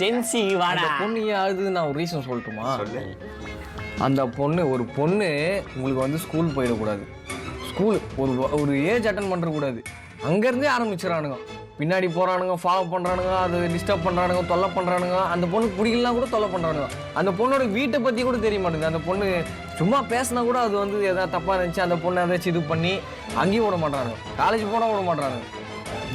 Gen Z வாடா. பொண்ணு ஏன் நான் ஒரு ரீசன் சொல்லட்டுமா? சொல்லு. அந்த பொண்ணு ஒரு பொண்ணு உங்களுக்கு வந்து ஸ்கூல் போயிடக்கூடாது. ஸ்கூல் ஒரு ஒரு ஏஜ் அட்டன் பண்ணுறக்கூடாது அங்கேருந்தே ஆரம்பிச்சிடறானுங்க. பின்னாடி போகிறானுங்க ஃபாலோ பண்ணுறானுங்க அது டிஸ்டர்ப் பண்ணுறானுங்க தொல்லை பண்ணுறானுங்க அந்த பொண்ணுக்கு பிடிக்கலாம் கூட தொல்லை பண்ணுறானுங்க அந்த பொண்ணோட வீட்டை பற்றி கூட தெரிய மாட்டேங்குது. அந்த பொண்ணு சும்மா பேசினா கூட அது வந்து எதாவது தப்பாக இருந்துச்சு அந்த பொண்ணை ஏதாச்சும் இது பண்ணி அங்கேயும் விட மாட்றானுங்க. காலேஜ் போனால் விட மாட்றானுங்க.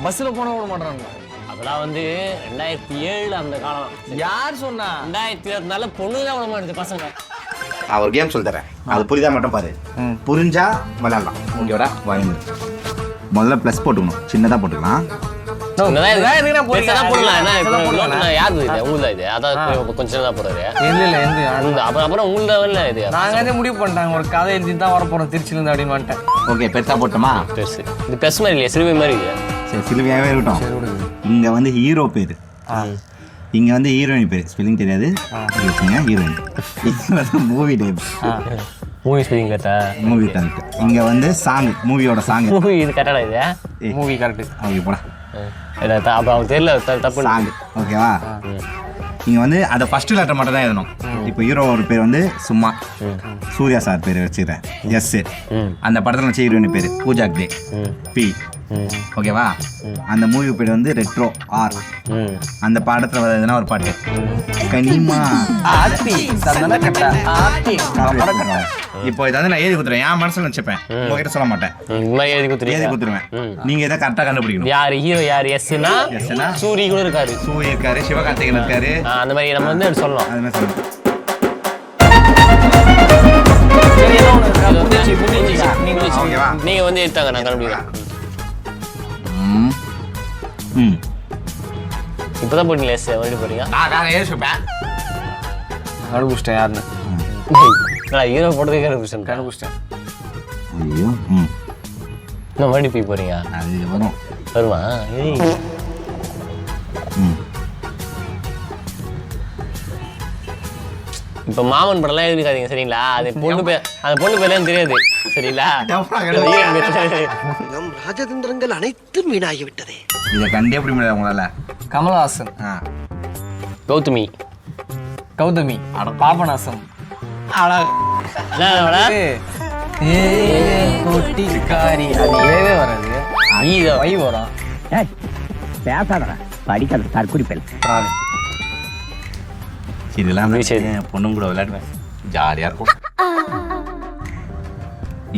பஸ்ஸில் போனால் விட மாட்றானுங்க. அதெல்லாம் வந்து ரெண்டாயிரத்தி ஏழு அந்த காலம். யார் சொன்னா? ரெண்டாயிரத்தி இருபத்தி நாலு பொண்ணு தான் மாட்டேது பசங்க. நான் ஒரு கேம் சொல்லி தரேன் அது புரியுதா மட்டும் பாரு. புரிஞ்சா விளையாடலாம். ஓகேவா வாங்க முதல்ல ப்ளஸ் போட்டுக்கணும். சின்னதாக போட்டுக்கலாம்? பெருசா பெருசா முடிவு பண்ணிட்டாங்க. ஒரு கதை எழுதி தான் வர போறோம் அப்படின்னு வந்துட்டேன். ஓகே பெருசாக போட்டோமா? பெருசு. இது பெருசு மாதிரி இல்லையா சிறுவை மாதிரி இது சரி சிலுவையாகவே இருக்கட்டும். இங்கே வந்து ஹீரோ பேர். இங்கே வந்து ஹீரோயின் பேர். ஸ்பெல்லிங் தெரியாது. Heroine movie type movie spelling கேட்டா மூவி டைப் இங்கே வந்து சாங் மூவியோட சாங் மூவி இது கரெக்டாக இது? மூவி கரெக்ட் ஓகே போடா. அப்ப அவருக்கு தெரியல தப்பு சாங் ஓகேவா இங்கே வந்து அதை ஃபர்ஸ்ட் லெட்டர் மட்டும் தான் எழுதணும். இப்போ ஹீரோ ஒரு பேர் வந்து சும்மா. சூர்யா சார் பேர் வச்சுக்கிறேன். எஸ். அந்த படத்தில் வச்ச ஹீரோயின் பேர். பூஜா தே. பி. ஓகேவா? அந்த மூவி பேர் வந்து ரெட்ரோ ஆர் ம். அந்த பாடத்தில் வர எதுனா ஒரு பாட்டு. கனிமா. இப்போ இதை வந்து நான் எழுதி கொடுத்துருவேன். என் மனசுல வச்சுப்பேன். உங்ககிட்ட சொல்ல மாட்டேன். எழுதி எழுதி கொடுத்துருக்கீங்க கொடுத்துருவேன் நீங்க இதை கரெக்டாக கண்டுபிடிக்கணும். யார்? ஹீரோ யார்? எஸ்னா எஸ்னா சூரி கூட இருக்காரு. சூரிய இருக்காரு சிவகார்த்திகேயன் இருக்காரு. அந்த மாதிரி நம்ம வந்து சொல்லலாம். அது மாதிரி வந்து நீங்க வந்து எடுத்தாங்க நான் கண்டுபிடிக்கிறேன். ம் ம் இப்பதான் போட்டீங்களா எஸ் மறுபடியும் போறீங்க? நான் கண்டுபிடிச்சிட்டேன் யாருன்னு. நான் ஹீரோ போட்டதே கண்டுபிடிச்சேன் கண்டுபிடிச்சிட்டேன் ஐயோ ம். இன்னும் மறுபடியும் போய் போறீங்க? அது வரும் வருமா இப்ப மாமன் படம்லாம் எழுதிக்காதீங்க சரிங்களா? அது பொண்ணு பேர் அந்த பொண்ணு பேர்லாம் தெரியாது சரிங்களா? நம் ராஜதந்திரங்கள் அனைத்தும் வீணாகிவிட்டதே. இதை கண்டே பிடி முடியாது உங்களால. கமலஹாசன். ஆ. கௌதமி. கௌதமி. பாபநாசம்? ஏ. கொட்டிக்காரி அது ஏவே வராது. வை வரும். பேசாதடா. படிக்காத தற்குறிப்பல். பிராணி. இதெல்லாம் சரி. பொண்ணும் கூட விளையாடுவேன். ஜாலியா இருக்கும்.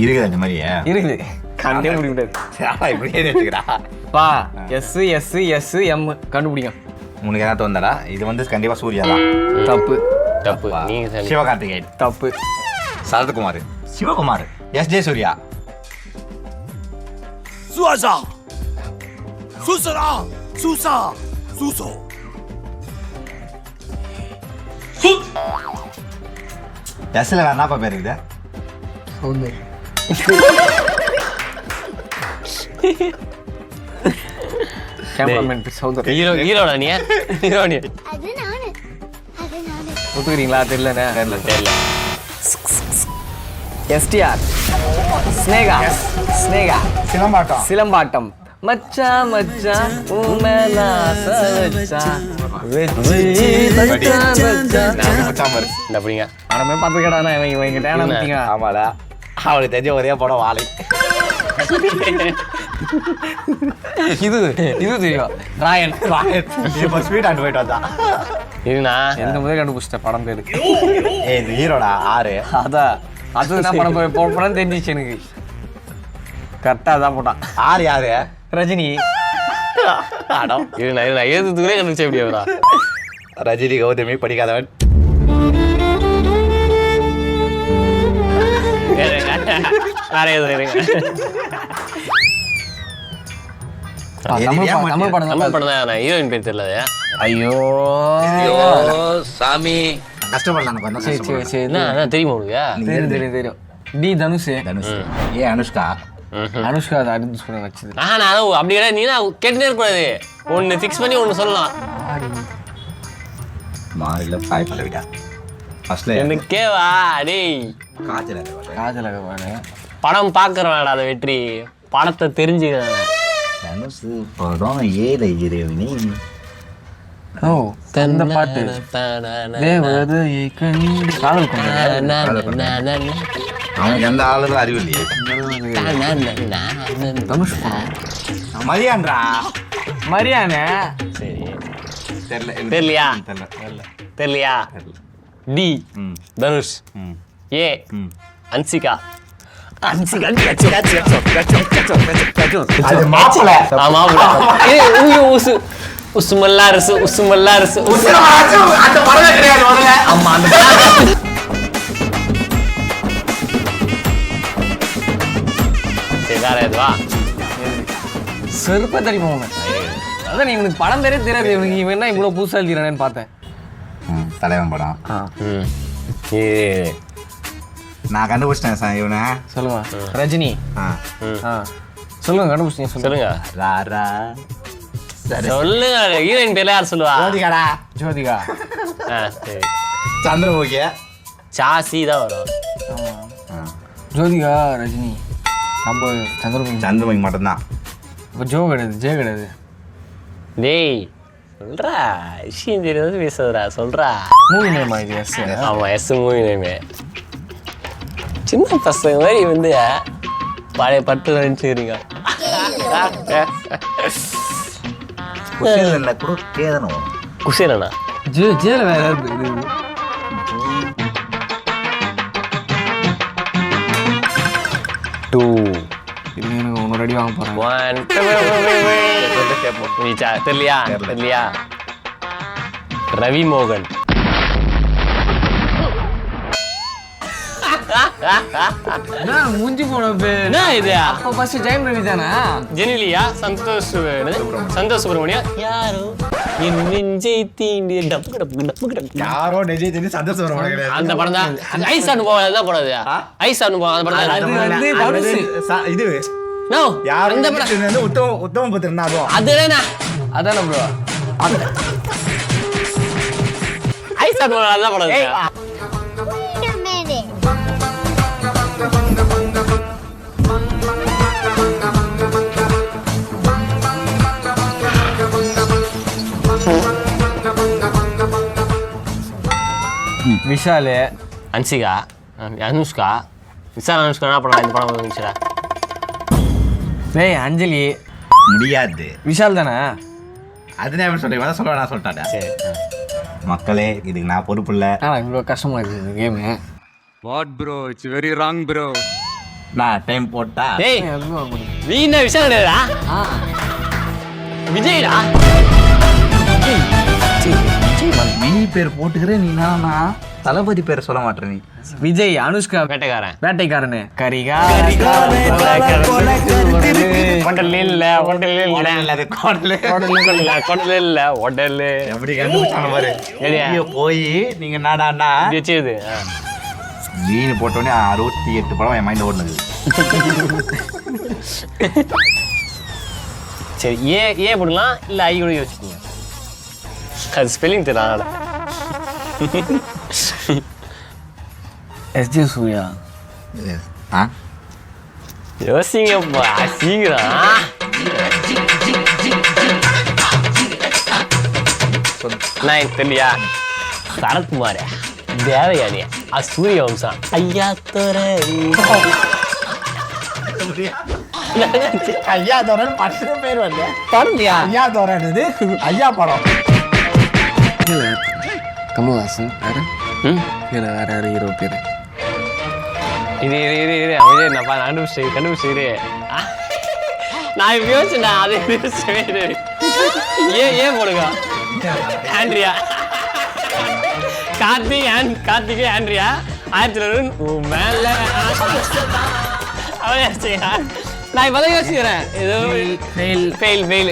இருக்குது அந்த மாதிரியே? இருக்குது. கண்டே முடிய முடியாது இப்படி எழுதி வச்சுக்கிறா பா எஸ் எஸ் எஸ் எம் கண்டுபிடிக்கும் உனக்கு ஏதாவது வந்தாடா இது வந்து கண்டிப்பா சூர்யா தான் தப்பு. தப்பு. சிவகார்த்திகேயன். தப்பு. Sarathkumar. Sivakumar. S J Suriya. சுவாசா சுசரா. சுசா. சுசோ. எஸ்ல வேற என்னப்பா பேர் இருக்குது கேமராமேன் சௌதர் ஹீரோ ஹீரோடா நீ ஹீரோ நீ அது நானு அது நானு ஒத்துக்கிறீங்களா தெரியலண்ணே தெரியல தெரியல எஸ்டிஆர் ஸ்னேகா ஸ்னேகா சிலம்பாட்டம் சிலம்பாட்டம் மச்சான் மச்சான் உன் மேல ஆசை வச்சான். வச்சு மச்சான் மச்சான். இந்த அப்படிங்க படமே பார்த்துக்கடா இவங்க இவங்க டேனா ஆமாடா. அவனுக்கு தெரிஞ்ச ஒரே படம் வாழை இது இது தெரியும்? ராயன் இப்போ ஸ்வீட் ஆண்டு போயிட்டு வந்தான் இதுனா? எந்த முதல் கண்டுபிடிச்சிட்டேன் படம் பேரு? ஏய் ஹீரோடா ஆறு. அதான் அது என்ன படம் போய் போடணும் தெரிஞ்சிச்சு எனக்கு. கரெக்டாக அதான் போட்டான். ஆறு யாரு? ரஜினி. அடம் இது நான் நான் எழுதுறதுக்குள்ளே கண்டுபிடிச்ச எப்படியாடா ரஜினி கௌதமி படிக்காதவன். வேற எழுதுறீங்க தமிழ் படம் தமிழ் படம் தமிழ் தான் படம் தான் நான் ஹீரோயின் பேர் தெரியல ஐயோ. சாமி. கஷ்டப்படலாம் சரி சரி சரி. தெரியுமா உனக்கு? தெரியும் தெரியும் தெரியும். டி தனுஷ். தனுஷ். ஏ அனுஷ்கா? அனுஷ்கா அது அரிந்து சொல்ல வச்சது. ஆ நான் அதான் அப்படி கிடையாது நீ தான் கேட்டுனே இருக்கக்கூடாது ஒன்று ஃபிக்ஸ் பண்ணி ஒன்று சொல்லலாம். மாறில பாய் பல்லவிடா ஃபர்ஸ்ட்ல எனக்கேவா டேய். காஜல் அகவானு படம் பார்க்குறவனடா அதை வெற்றி. படத்தை தெரிஞ்சுக்கிறேன் தனுஷ் படம் ஏழை இறைவனி. ஓ அந்த பாட்டு. தேவதை காதல் அவனுக்கு எந்த ஆளுகளும் அறிவு இல்லையே மதியான்றா மரியாதை சரி தெரியல தெரியலையா? தெரியல தெரியலையா டி தனுஷ் ஏ அன்சிகா உசுமல்லா அரசு உசுமல்லா அரசு அந்த படம் கிடையாது ஆமா அந்த வேற எதுவா செருப்ப தெரியுமா உனக்கு அதான் நீ இவனுக்கு படம் தெரிய தெரியாது. இவனுக்கு இவன் என்ன இவ்வளோ புதுசாக எழுதிறானேன்னு பார்த்தேன். தலைவன் படம். நான் கண்டுபிடிச்சிட்டேன் சார் இவனை. சொல்லுங்க. ரஜினி. ஆ. ஆ. சொல்லுங்க கண்டுபிடிச்சிங்க சொல்லுங்க. சொல்லுங்க. ராரா. சொல்லுங்க ஹீரோயின் பேர்ல யார் சொல்லுவா? ஜோதிகாடா. ஜோதிகா. ஆ, சரி. சந்திரமுகி. சாசி தான் வரும். ஜோதிகா ரஜினி. நம்ம சந்திரபுரம் சந்திரமுகி மட்டும்தான் இப்போ ஜோ கிடையாது ஜே கிடையாது டேய் சொல்றா விஷயம் தெரியாது பேசுறா சொல்றா மூவி நேமா இது எஸ் ஆமா எஸ் மூவி நேமே சின்ன பசங்க மாதிரி வந்து பழைய பட்டு நினைச்சுக்கிறீங்க குசேல கூட கேதனம் குஷிலண்ணா ஜே ஜேல வேற யாரு அடி வாங்க ஒன் நீச்சா தெரியலையா? தெரியலையா? ரவி மோகன் மூஞ்சி போன பே என்ன இது? அப்போ ஃபர்ஸ்ட் ஜெயம் ரவி தானே? ஜெனிலியா சந்தோஷ்? சந்தோஷ் சுப்பிரமணியம் யாரோ? என் நெஞ்சை தீண்டி டப்பு டப்பு டப்பு டப்பு யாரோ நெஜி தெரிஞ்சு சந்தோஷம் வர கிடையாது. அந்த படம் தான். ஐஸ் அனுபவம் தான் ஐஸ் அனுபவம் அந்த படம் தான். இது. நோ யாரோ அந்த படம். வந்து உத்தம உத்தம புத்திரன் தான் அதுவும். அதுதானே. அதானே ப்ரோ ஐஸ் படம் அது. A minute. விஷாலு. அன்சிகா அனுஷ்கா. விசால் அனுஷ்கா என்ன படம் இந்த படம் வந்துச்சுடா டேய் அஞ்சலி. முடியாது. விஷால் தானே? அது நான் எப்படி சொல்றேன் சொல்ல நான் சொல்லிட்டாடா சரி. மக்களே இதுக்கு நான் பொறுப்பு இல்லை. ஆ இவ்வளோ கஷ்டமா இருக்குது இந்த game what bro it's very wrong bro நான் டைம் போட்டா. டேய் நீ என்ன விஷயம் கிடையாதா விஜய்டா? பேர் போட்டுக்கிறேன் நீ நானா தளபதி பேர் சொல்ல மாட்டேன் நீ. விஜய் அனுஷ்கா வேட்டைக்காரன். வேட்டைக்காரனு. கரிகா ஹோட்டல் இல்ல ஹோட்டல் இல்ல அது கோடல. இல்ல ஹோட்டல் இல்ல ஹோட்டல் எப்படி கண்டுபிடிச்சாங்க பாரு. போய் நீங்க நாடாண்ணா வச்சது மீன் போட்டோடனே அறுபத்தி எட்டு படம் என் மைண்ட் ஓடுனது. சரி ஏ ஏ போடலாம் இல்ல ஐ கூட அது ஸ்பெல்லிங் தெரியல எஸ்ஜே சூர்யா ஆ யோசிங்கப்பா சீக்கிரம் நான் தெரியலையா சரத்குமார் தேவயானி ஆ சூரிய வம்சம் ஐயா தோற ஐயா தோரன் பத்து பேர் வந்து பாருங்கயா ஐயா தோரன் இது ஐயா படம் கமல்ஹாசன் வேறு ம் வேறு வேறு யார் ஹீரோ பேர் இது இது இது இது அமைதி நான் பா- கண்டுபிடிச்சு கண்டுபிடிச்சு இரு. நான் இப்ப யோசிச்சேன் அது யோசிச்சேன் இரு. ஏன் ஏன் போடுங்க ஆண்ட்ரியா கார்த்திக் ஆன் கார்த்திகே ஆண்ட்ரியா ஆயிரத்தி தொள்ளாயிரத்தி உன் மேல அவன் யோசிச்சீங்க நான் இப்பதான் யோசிக்கிறேன் ஏதோ ஃபெயில் ஃபெயில் ஃபெயில்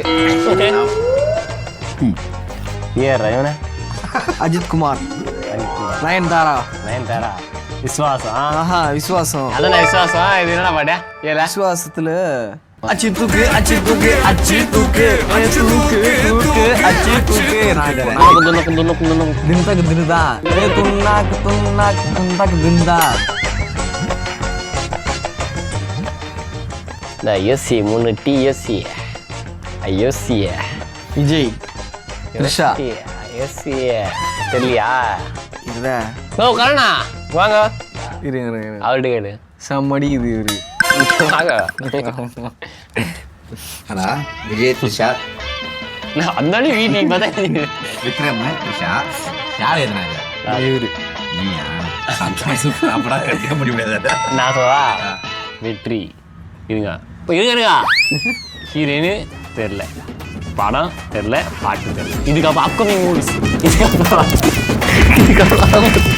ஏ ரயவன அஜித் குமார் நயன்தாரா. நயன் தாரா விஸ்வாசம். ஆஹா விசுவாசம் அதான் நான் விசுவாசம் இது என்னடா பாட்டா? ஏல விசுவாசத்துல அச்சி தூக்கு அச்சி தூக்கு அச்சி தூக்கு ஏ தூக்கு தூக்கு அச்சி தூக்கு தின்தாக்கு தின்னுதா. ஏ துன்னாக்கு துன்னாக்கு துந்தாக்கு தின்தா நான் யோசி மூணு டி யோசி விஜய் த்ரிஷா. எஸ் தெரியலையா? இதுதான் ஓ கரணா வாங்க. இருங்க இருங்க இருங்க. அவர்கிட்ட கேளு. செம்மடி இது இவரு. வாங்க. ஹலோ விஜய் த்ரிஷா நான் அந்தாண்டி வீட்டுக்கு பார்த்தா விக்ரம் த்ரிஷா யார் எதுனா இது? இவரு. நீயா? அப்படா கட்டிக்க முடியாது. நான் வெற்றி. இருங்க. இப்போ இருங்க இருங்க. ஹீரோயினு தெரில படம் தெரில பாட்டு தெரில இதுக்கப்புறம் அப்கமிங் மூவிஸ் இதுக்கப்புறம் இதுக்கப்புறம்